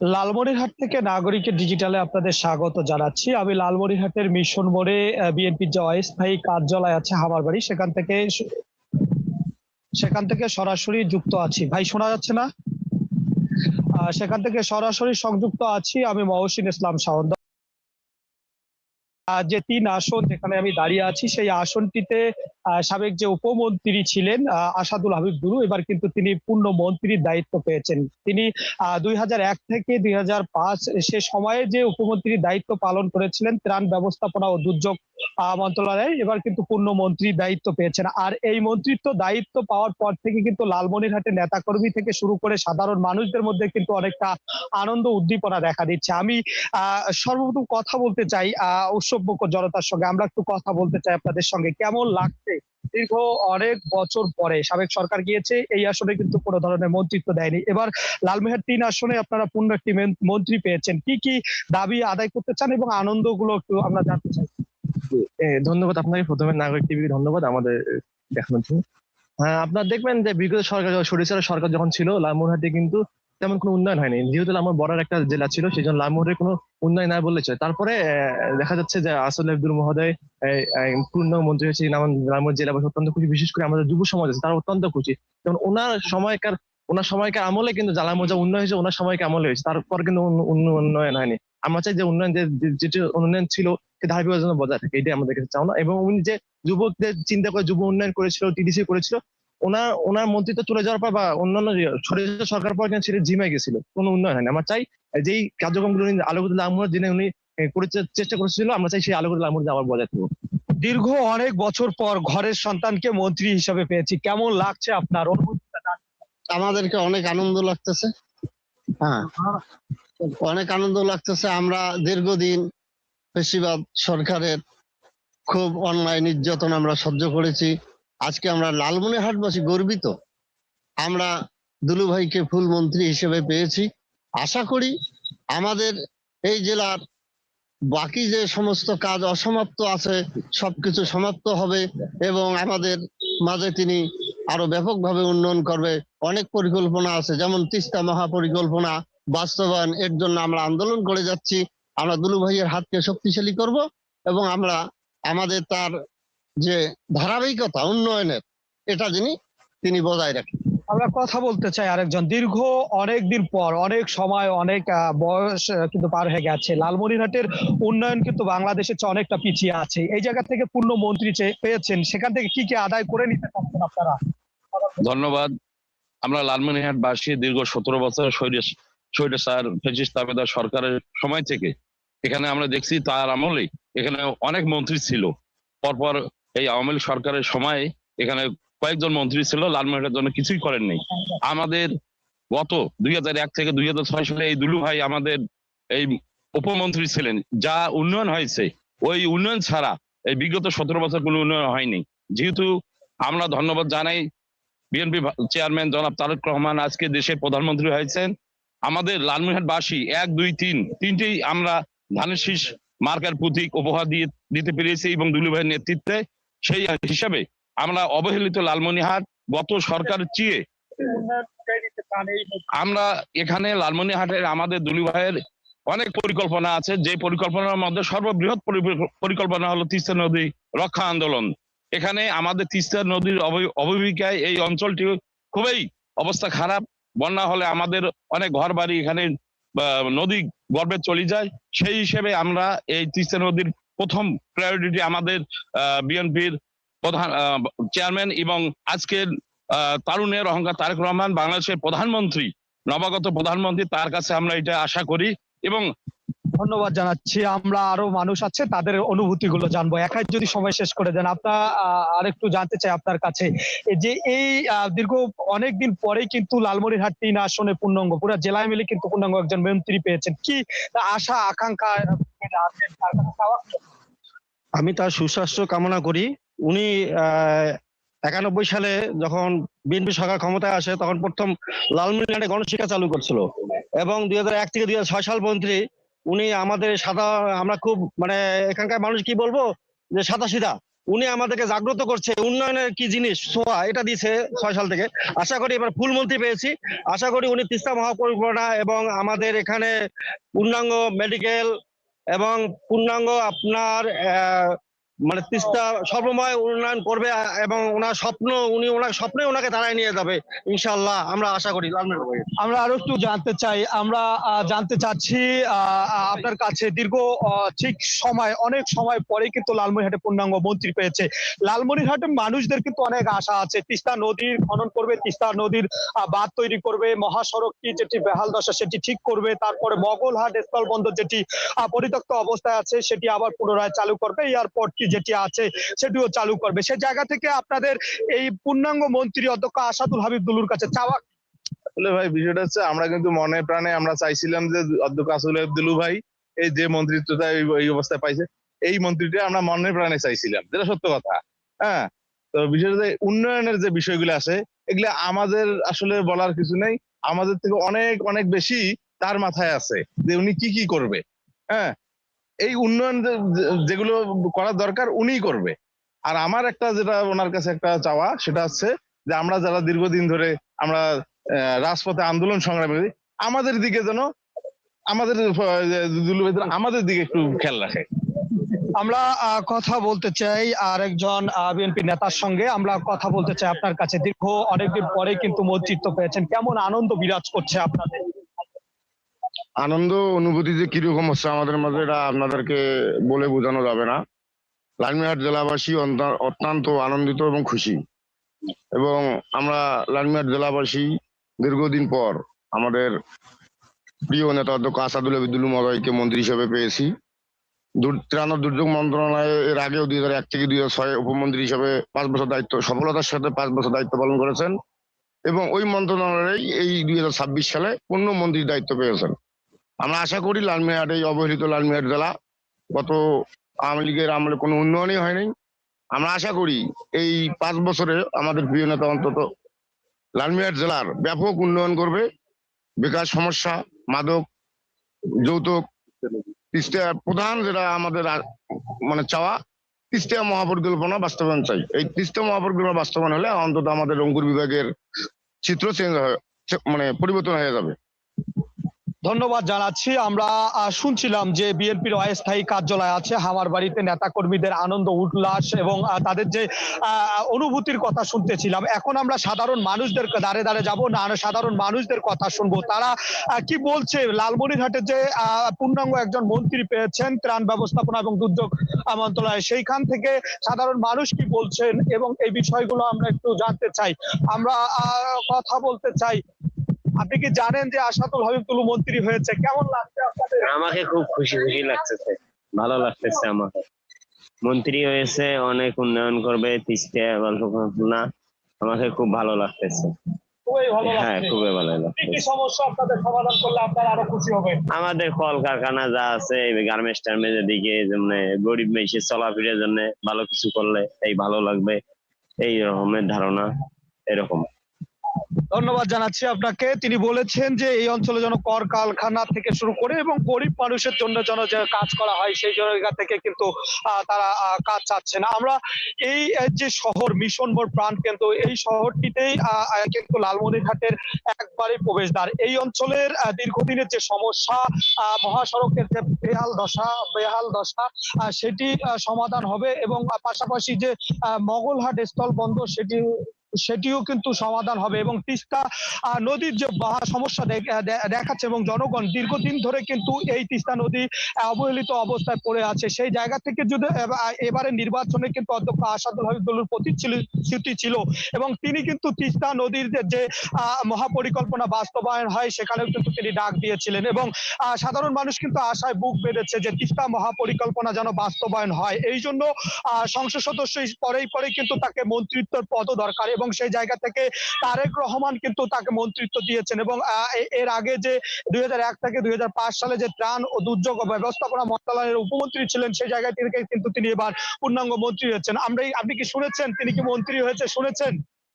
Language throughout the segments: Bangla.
লালমনিরহাট থেকে নাগরিকের ডিজিটালে আপনাদের স্বাগত জানাচ্ছি। আমি লালমনিরহাটের মিশন মোড়ে বিএনপির যে অস্থায়ী কার্যালয় আছে হামার বাড়ি সেখান থেকে সেখান থেকে সরাসরি যুক্ত আছি। ভাই শোনা যাচ্ছে না? সেখান থেকে সরাসরি সংযুক্ত আছি আমি মহসিন ইসলাম আহ, যে তিন আসন যেখানে আমি দাঁড়িয়ে আছি, সেই আসনটিতে সাবেক যে উপমন্ত্রী ছিলেন আসাদুল হাবিব গুরু, এবার কিন্তু তিনি পূর্ণ মন্ত্রীর দায়িত্ব পেয়েছেন। তিনি দুই থেকে দুই সে সময়ে যে উপমন্ত্রীর দায়িত্ব পালন করেছিলেন, ত্রাণ ব্যবস্থাপনা ও দুর্যোগ মন্ত্রণালয়ে এবার কিন্তু পূর্ণ মন্ত্রীর দায়িত্ব পেয়েছেন। আর এই মন্ত্রিত্ব দায়িত্ব পাওয়ার পর থেকে কিন্তু লালমনিরহাটে নেতাকর্মী থেকে শুরু করে সাধারণ মানুষদের মধ্যে কিন্তু অনেকটা আনন্দ, উদ্দীপনা দেখা দিচ্ছে। আমি, আহ, সর্বপ্রথম কথা বলতে চাই, আহ উৎসবমুখর জনতার সঙ্গে। আমরা একটু কথা বলতে চাই আপনাদের সঙ্গে। কেমন লাগছে? দীর্ঘ অনেক বছর পরে সাবেক সরকার গিয়েছে, এই আসনে কিন্তু কোনো ধরনের মন্ত্রিত্ব দেয়নি। এবার লালমেহার তিন আসনে আপনারা পূর্ণ একটি মন্ত্রী পেয়েছেন। কি কি দাবি আদায় করতে চান এবং আনন্দগুলো একটু আমরা জানতে চাই? ধন্যবাদ আপনাকে। প্রথমে নাগরিক টিভিকে ধন্যবাদ, আমাদের দেখানোর জন্য। হ্যাঁ আপনার দেখবেন যে বিগত সরকার, সরিষার সরকার যখন ছিল লালমোহরহাটে কিন্তু তেমন কোনো উন্নয়ন হয়নি। যেহেতু লালমোহর বড় একটা জেলা ছিল সেই জন্য লালমোহরের কোনো উন্নয়ন না বললে চলে। তারপরে দেখা যাচ্ছে যে আসল আব্দুল মহোদয় পূর্ণ মন্ত্রী হয়েছে লালমোহর জেলাবাসী অত্যন্ত খুশি, বিশেষ করে আমাদের যুব সমাজ আছে, তারা অত্যন্ত খুশি। কারণ ওনার সময়কার ওনার সময়কার আমলে কিন্তু জালামোজা উন্নয়ন হয়েছে, ওনার সময়কার আমলে হয়েছে, তারপর কিন্তু উন্ন- উন্ন- উন্নয়ন হয়নি। আমরা চাই যে উন্নয়ন যেটি উন্নয়ন ছিল সে ধারাবাহিকতার জন্য বজায় থাকে, এটাই আমাদের কাছে চাও না এবং উনি যে যুবকদের চিন্তা করে যুব উন্নয়ন করেছিল টিডিসি করেছিল ওনার ওনার মন্ত্রিত্ব চলে যাওয়ার পর বা অন্যান্য যে সরিষা সরকার পর সেটা জিমে গেছিল। কোনো উন্নয়ন হয়নি। আমরা চাই যেই কার্যক্রমগুলো আলোকিত লামুর যিনি উনি এ, করে চেষ্টা করেছিল আমরা চাই সেই আলোকিত লামুর আবার বজায় থাকব দীর্ঘ অনেক বছর পর ঘরের সন্তানকে মন্ত্রী হিসেবে পেয়েছি। কেমন লাগছে আপনার আমাদেরকে অনেক আনন্দ লাগতেছে। হ্যাঁ অনেক আনন্দ লাগতেছে। আমরা দীর্ঘদিন বেশিরভাগ সরকারের খুব অনলাইন নির্যাতন আমরা সহ্য করেছি। আজকে আমরা লালমনিরহাটবাসী গর্বিত। আমরা দুলু ভাইকে ফুল মন্ত্রী হিসেবে পেয়েছি। আশা করি আমাদের এই জেলার বাকি যে সমস্ত কাজ অসমাপ্ত আছে, সবকিছু সমাপ্ত হবে এবং আমাদের মাঝে তিনি আরও ব্যাপকভাবে উন্নয়ন করবে। অনেক পরিকল্পনা আছে, যেমন তিস্তা মহাপরিকল্পনা বাস্তবায়ন, এর জন্য আমরা আন্দোলন করে যাচ্ছি। আমরা দুলু ভাইয়ের হাতকে শক্তিশালী করব এবং আমরা আমাদের তার যে ধারাবাহিকতা উন্নয়নের এটা যিনি তিনি বজায় রাখেন। আমরা কথা বলতে চাই আরেকজন। দীর্ঘ অনেক দিন পর অনেক সময় অনেক আহ, বয়স কিন্তু পার হয়ে গেছে। লালমনিরহাটের উন্নয়ন কিন্তু বাংলাদেশের চেয়ে অনেকটা পিছিয়ে আছে। এই জায়গা থেকে পূর্ণ মন্ত্রী চেয়ে- পেয়েছেন সেখান থেকে কি কি আদায় করে নিতে পারছেন আপনারা? ধন্যবাদ। আমরা লালমনিরহাট বাসী দীর্ঘ সতেরো বছর শৈর স্যার ফেসিস তাবেদার সরকারের সময় থেকে এখানে আমরা দেখছি তার আমলে এখানে অনেক মন্ত্রী ছিল। পরপর এই আওয়ামী লীগ সরকারের সময় এখানে কয়েকজন মন্ত্রী ছিল লালমনিরহাটের জন্য কিছুই করেননি আমাদের গত দুই এক থেকে দুই হাজার ছয় সালে এই দুলু ভাই আমাদের এই উপমন্ত্রী ছিলেন। যা উন্নয়ন হয়েছে, ওই উন্নয়ন ছাড়া এই বিগত সতেরো বছর কোনো উন্নয়ন হয়নি। যেহেতু আমরা ধন্যবাদ জানাই বিএনপি চেয়ারম্যান জনাব তারেক রহমান আজকে দেশের প্রধানমন্ত্রী হয়েছেন। আমাদের লালমনিরহাটবাসী এক, দুই, তিন, তিনটেই আমরা ধানের শীষ মার্কার প্রতীক উপহার দিয়ে দিতে পেরেছি এবং দুলু ভাইয়ের নেতৃত্বে সেই হিসাবে আমরা অবহেলিত লালমনিহাট গত সরকার চেয়ে আমরা এখানে লালমনিহাটের আমাদের দুলু ভাইয়ের অনেক পরিকল্পনা আছে। যে পরিকল্পনার মধ্যে সর্ববৃহৎ পরিকল্পনা হলো তিস্তা নদী রক্ষা আন্দোলন। এখানে আমাদের তিস্তা নদীর অববাহিকায় এই অঞ্চলটি খুবই অবস্থা খারাপ। বন্যা হলে আমাদের অনেক ঘর বাড়ি এখানে নদী গর্বে চলে যায়। সেই হিসেবে আমরা এই তিস্তা নদীর প্রথম প্রায়োরিটি আমাদের বিএনপির প্রধান চেয়ারম্যান এবং আজকের তারুণের অহংকার তারেক রহমান বাংলাদেশের প্রধানমন্ত্রী, নবাগত প্রধানমন্ত্রী, তার কাছে আমরা এটা আশা করি এবং ধন্যবাদ জানাচ্ছি। আমরা আরও মানুষ আছে, তাদের অনুভূতি গুলো জানব। একাই যদি সময় শেষ করে দেন আপনার আরেকটু জানতে চাই আপনার কাছে। যে এই দীর্ঘ অনেকদিন পরেই কিন্তু লালমনিরহাট তিন আসনে পূর্ণাঙ্গ, পুরো জেলায় মিলে কিন্তু পূর্ণাঙ্গ একজন মন্ত্রী পেয়েছেন। কি আশা, আকাঙ্ক্ষা আমি তার সুস্বাস্থ্য কামনা করি। উনি একানব্বই সালে যখন বিএনপি সরকার ক্ষমতায় আসে, তখন প্রথম লালমিনহাটে গণশিক্ষা চালু করছিল। এবং দুই এক থেকে দুই সাল মন্ত্রী উনি আমাদের সাদা, আমরা খুব মানে এখানকার মানুষ কি বলব? যে সাদা সিধা। উনি আমাদেরকে জাগ্রত করছে, উন্নয়নের কি জিনিস, ছোঁয়া, এটা দিয়েছে ছয় সাল থেকে। আশা করি এবার ফুল মন্ত্রী পেয়েছি। আশা করি উনি তিস্তা মহাপরিকল্পনা এবং আমাদের এখানে পূর্ণাঙ্গ মেডিকেল এবং পূর্ণাঙ্গ আপনার মানে তিস্তা সর্বময় উন্নয়ন করবে এবং ওনার স্বপ্ন, উনি ওনার স্বপ্নে ওনাকে তারাই নিয়ে যাবে ইনশাল্লাহ আমরা আশা করি। আমরা আরও একটু জানতে চাই, আমরা জানতে চাচ্ছি আপনার কাছে দীর্ঘ ঠিক সময়, অনেক সময় পরে কিন্তু লালমনিরহাটে পূর্ণাঙ্গ মন্ত্রী পেয়েছে। লালমনিরহাটের মানুষদের কিন্তু অনেক আশা আছে। তিস্তা নদীর খনন করবে, তিস্তা নদীর বাঁধ তৈরি করবে মহাসড়কটি যেটি বেহাল দশা সেটি ঠিক করবে, তারপরে মগলহাট স্থল বন্দর যেটি পরিত্যক্ত অবস্থায় আছে সেটি আবার পুনরায় চালু করবে এয়ারপোর্টটি যেটি আছে, সেটিও চালু করবে। সে জায়গা থেকে আপনাদের এই পূর্ণাঙ্গ মন্ত্রী অধ্যক্ষ আসাদুল হাবিব দুলুর কাছে চাওয়া আসলে ভাই, বিষয়টা হচ্ছে আমরা কিন্তু মনে প্রাণে আমরা চাইছিলাম যে অধ্যক্ষ আসলে আব্দুলু ভাই এই যে মন্ত্রিত্বটা এই অবস্থায় পাইছে, এই মন্ত্রীটা আমরা মনে প্রাণে চাইছিলাম, যেটা সত্য কথা। হ্যাঁ? তো বিষয়টা যে উন্নয়নের যে বিষয়গুলো আছে, এগুলা আমাদের আসলে বলার কিছু নেই। আমাদের থেকে অনেক অনেক বেশি তার মাথায় আছে যে উনি কি কি করবে। হ্যাঁ? এই উন্নয়ন যেগুলো করার দরকার উনিই করবে। আর আমার একটা যেটা ওনার কাছে একটা চাওয়া, সেটা হচ্ছে যে আমরা যারা দীর্ঘদিন ধরে আমরা রাজপথে আন্দোলন সংগ্রাম করি আমাদের দিকে যেন, আমাদের আমাদের দিকে একটু খেয়াল রাখে। আমরা কথা বলতে চাই আর একজন বিএনপি নেতার সঙ্গে। আমরা কথা বলতে চাই আপনার কাছে। দীর্ঘ অনেকদিন পরে কিন্তু মন্ত্রিত্ব পেয়েছেন কেমন আনন্দ বিরাজ করছে আপনাদের? আনন্দ অনুভূতি যে কীরকম হচ্ছে আমাদের মাঝে, এটা আপনাদেরকে বলে বোঝানো যাবে না। লালমিহাট জেলাবাসী অত্যন্ত আনন্দিত এবং খুশি। এবং আমরা লালমিহাট জেলাবাসী দীর্ঘদিন পর আমাদের প্রিয় নেতা অধ্যক্ষ আসাদুল আবিদুল মদয়কে মন্ত্রী হিসেবে পেয়েছি। ত্রাণ দুর্যোগ মন্ত্রণালয়ে এর আগেও দুই হাজার এক থেকে দুই হাজার ছয় উপমন্ত্রী হিসেবে পাঁচ বছর দায়িত্ব, সফলতার সাথে পাঁচ বছর দায়িত্ব পালন করেছেন। এবং ওই মন্ত্রণালয়েই এই দুই হাজার ছাব্বিশ সালে পূর্ণ মন্ত্রীর দায়িত্ব পেয়েছেন। আমরা আশা করি লালমিহাট, এই অবহেলিত লালমিহাট জেলা গত আওয়ামী লীগের আমলে কোনো উন্নয়নই হয়নি। আমরা আশা করি এই পাঁচ বছরে আমাদের প্রিয় নেতা অন্তত লালমিহাট জেলার ব্যাপক উন্নয়ন করবে। বেকার সমস্যা, মাদক, যৌতুক, তিস্তা প্রধান যেটা আমাদের মানে চাওয়া, তিস্তা মহাপরিকল্পনা বাস্তবায়ন চাই। এই তিস্তা মহাপরিকল্পনা বাস্তবায়ন হলে অন্তত আমাদের রংপুর বিভাগের চিত্র চেঞ্জ হয়ে মানে পরিবর্তন হয়ে যাবে। ধন্যবাদ জানাচ্ছি। আমরা শুনছিলাম যে বিএনপির অস্থায়ী কার্যালয় আছে, হামার বাড়িতে নেতা কর্মীদের আনন্দ, উল্লাস এবং তাদের যে অনুভূতির কথা শুনতেছিলাম। এখন আমরা সাধারণ মানুষদের দাঁড়ে দাঁড়ে যাব, না সাধারণ মানুষদের কথা শুনব। তারা কি বলছে? লালমনিরহাটে যে পূর্ণাঙ্গ একজন মন্ত্রী পেয়েছেন ত্রাণ ব্যবস্থাপনা এবং দুর্যোগ মন্ত্রণালয়, সেইখান থেকে সাধারণ মানুষ কি বলছেন এবং এই বিষয়গুলো আমরা একটু জানতে চাই। আমরা কথা বলতে চাই আপনি কি জানেন যে আসাদুল হাবিব তুলু মন্ত্রী হয়েছে? কেমন লাগছে আপনাদের? আমাকে খুব খুশি খুশি লাগতেছে। ভালো লাগতেছে আমাকে। মন্ত্রী হয়েছে অনেক উন্নয়ন করবে তিস্তা গল্পনা আমাকে খুব ভালো লাগতেছে। খুবই ভালো হ্যাঁ লাগছে। খুবই ভালো কি কি সমস্যা আপনাদের? সমাধান করলে আপনারা আরও খুশি হবেন। আমাদের কলকারখানা যা আছে গার্মেন্টস টার্মের দিকে মানে গরিব মেশে চলাফেরার জন্য ভালো কিছু করলে এই ভালো লাগবে। এই রকমের ধারণা এরকম। ধন্যবাদ জানাচ্ছি আপনাকে। তিনি বলেছেন যে এই অঞ্চলে যেন কর কারখানা থেকে শুরু করে এবং গরিব মানুষের জন্য যেন যে কাজ করা হয়, সেই জায়গা থেকে কিন্তু তারা কাজ চাচ্ছে না। আমরা এই যে শহর মিশন মোড় প্রাণ কেন্দ্র, এই শহরটিতেই কিন্তু লালমনিরহাটের একবারই প্রবেশদ্বার। এই অঞ্চলের দীর্ঘদিনের যে সমস্যা মহাসড়কের যে বেহাল দশা বেহাল দশা সেটি সমাধান হবে এবং পাশাপাশি যে মগলহাট স্থল বন্ধ সেটি সেটিও কিন্তু সমাধান হবে এবং তিস্তা নদীর যে সমস্যা দেখাচ্ছে এবং জনগণ দীর্ঘদিন ধরে কিন্তু এই তিস্তা নদী অবহেলিত অবস্থায় পড়ে আছে। সেই জায়গা থেকে যদি এবারে নির্বাচনে কিন্তু অধ্যক্ষ আসাদুল হাবিবুল্লার প্রতিশ্রুতি ছিল এবং তিনি কিন্তু তিস্তা নদীর যে- মহাপরিকল্পনা বাস্তবায়ন হয় সেখানেও কিন্তু তিনি ডাক দিয়েছিলেন এবং সাধারণ মানুষ কিন্তু আশায় বুক বেঁধেছে যে তিস্তা মহাপরিকল্পনা যেন বাস্তবায়ন হয়। এই জন্য সংসদ সদস্য পরেই পরেই কিন্তু তাকে মন্ত্রিত্বের পদও দরকার এবং সেই জায়গা থেকে তারেক রহমান কিন্তু তাকে মন্ত্রিত্ব দিয়েছেন এবং এর আগে যে দুই হাজার এক থেকে দুই হাজার পাঁচ সালে যে ত্রাণ ও দুর্যোগ ব্যবস্থাপনা মন্ত্রণালয়ের উপমন্ত্রী ছিলেন, সেই জায়গায় থেকে কিন্তু তিনি এবার পূর্ণাঙ্গ মন্ত্রী হয়েছেন। আমরা আপনি কি শুনেছেন? তিনি কি মন্ত্রী হয়েছে? শুনেছেন?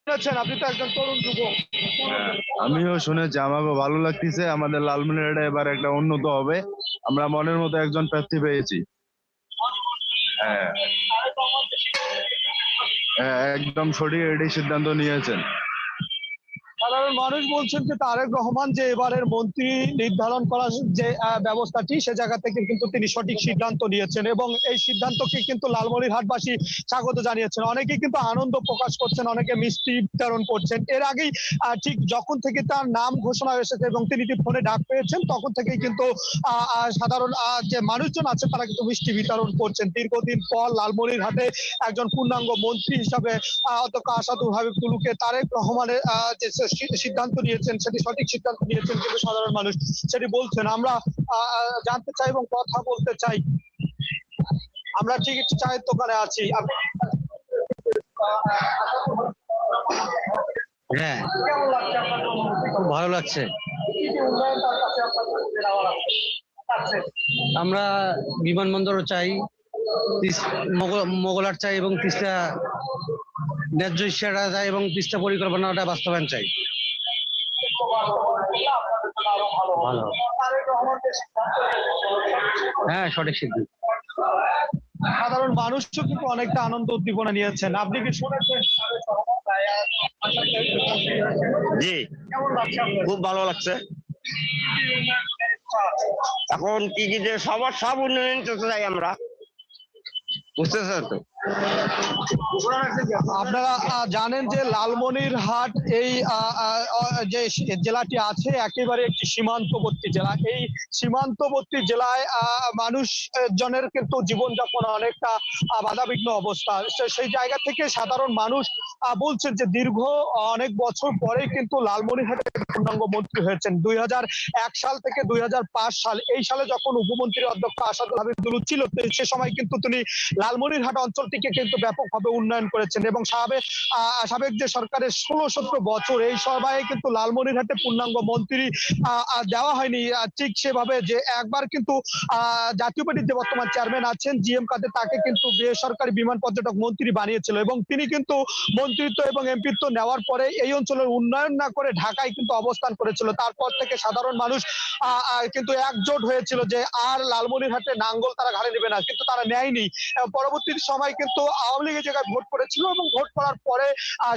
শুনেছেন? আপনি তো একজন তরুণ আমিও শুনেছি আমাকে ভালো লাগতেছে। আমাদের লালমনিরহাটে এবার একটা উন্নত হবে। আমরা মনের মতো একজন প্রার্থী পেয়েছি। হ্যাঁ। একদম সঠিক একটি সিদ্ধান্ত নিয়েছেন। সাধারণ মানুষ বলছেন যে তারেক রহমান যে এবারের মন্ত্রী নির্ধারণ করার যে ব্যবস্থাটি, সে জায়গা থেকে কিন্তু তিনি সঠিক সিদ্ধান্ত নিয়েছেন এবং এই সিদ্ধান্তকে কিন্তু লালমনিরহাটবাসী স্বাগত জানিয়েছেন। অনেকে কিন্তু আনন্দ প্রকাশ করছেন, অনেকে মিষ্টি বিতরণ করছেন। এর আগেই ঠিক যখন থেকে তার নাম ঘোষণা এসেছে এবং তিনি ফোনে ডাক পেয়েছেন, তখন থেকেই কিন্তু সাধারণ যে মানুষজন আছে তারা কিন্তু মিষ্টি বিতরণ করছেন। দীর্ঘদিন পর লালমনিরহাটে একজন পূর্ণাঙ্গ মন্ত্রী হিসাবে আসাদুল হাবিব তুলুকে তারেক রহমানের যে সিদ্ধান্ত নিয়েছেন, সেটি সঠিক সিদ্ধান্ত নিয়েছেন কিন্তু সাধারণ মানুষ। সেটি বলছেন, আমরা জানতে চাই এবং কথা বলতে চাই। আমরা ঠিক একটু চায়ের দোকানে আছি। হ্যাঁ ভালো লাগছে? আমরা বিমানবন্দরও চাই, তিস- মোগল- মোগলাট চাই এবং তিস্তা, ন্যায্য ইচ্ছাটা চাই এবং তিস্তা পরিকল্পনাটা বাস্তবায়ন চাই। ভালো হ্যাঁ সঠিক সিদ্ধান্ত। সাধারণ মানুষও কিন্তু অনেকটা আনন্দ উদ্দীপনা নিয়েছেন। আপনি কি শুনেছেন? জি। কেমন খুব ভালো লাগছে। এখন কি কি যে সবার সব উন্নয়ন চাই আমরা। আপনারা জানেন যে লালমনিরহাট এই যে জেলাটি আছে, একেবারে একটি সীমান্তবর্তী জেলা। এই সীমান্তবর্তী জেলায় মানুষ জনের কিন্তু জীবনযাপন অনেকটা বাধাবিঘ্ন অবস্থা। সেই জায়গা থেকে সাধারণ মানুষ বলছেন যে দীর্ঘ অনেক বছর পরে কিন্তু লালমনিরহাটের পূর্ণাঙ্গ মন্ত্রী হয়েছেন। দুই সাল থেকে দুই সাল, এই সালে যখন উপমন্ত্রী অধ্যক্ষ আসাদুল হাবিবুল ছিল সে সময় কিন্তু তিনি লালমনিরহাট অঞ্চলটিকে কিন্তু ব্যাপকভাবে উন্নয়ন করেছেন এবং সাবেক সাবেক যে সরকারের ষোলো সতেরো বছর, এই সভায় কিন্তু লালমনিরহাটে পূর্ণাঙ্গ মন্ত্রী দেওয়া হয়নি। ঠিক সেভাবে যে একবার কিন্তু জাতীয় পার্টির যে বর্তমান চেয়ারম্যান আছেন, জি এম কাদের, তাকে কিন্তু বেসরকারি বিমান পর্যটক মন্ত্রী বানিয়েছিল এবং তিনি কিন্তু মন্ত্রিত্ব এবং এমপিত্ব নেওয়ার পরে এই অঞ্চলের উন্নয়ন না করে ঢাকায় কিন্তু অবস্থান করেছিল। তারপর থেকে সাধারণ মানুষ কিন্তু একজোট হয়েছিল যে আর লালমনিরহাটে নাঙ্গল তারা ঘাড়ে নেবে না, কিন্তু তারা নেয়নি। পরবর্তী সময় কিন্তু আওয়ামী লীগের জায়গায় ভোট করেছিল এবং ভোট করার পরে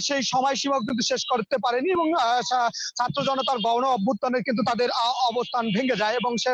সেই সময়সীমা কিন্তু শেষ করতে পারেনি এবং ছাত্র জনতার গণ অভ্যুত্থানে কিন্তু তাদের অবস্থান ভেঙে যায় এবং সে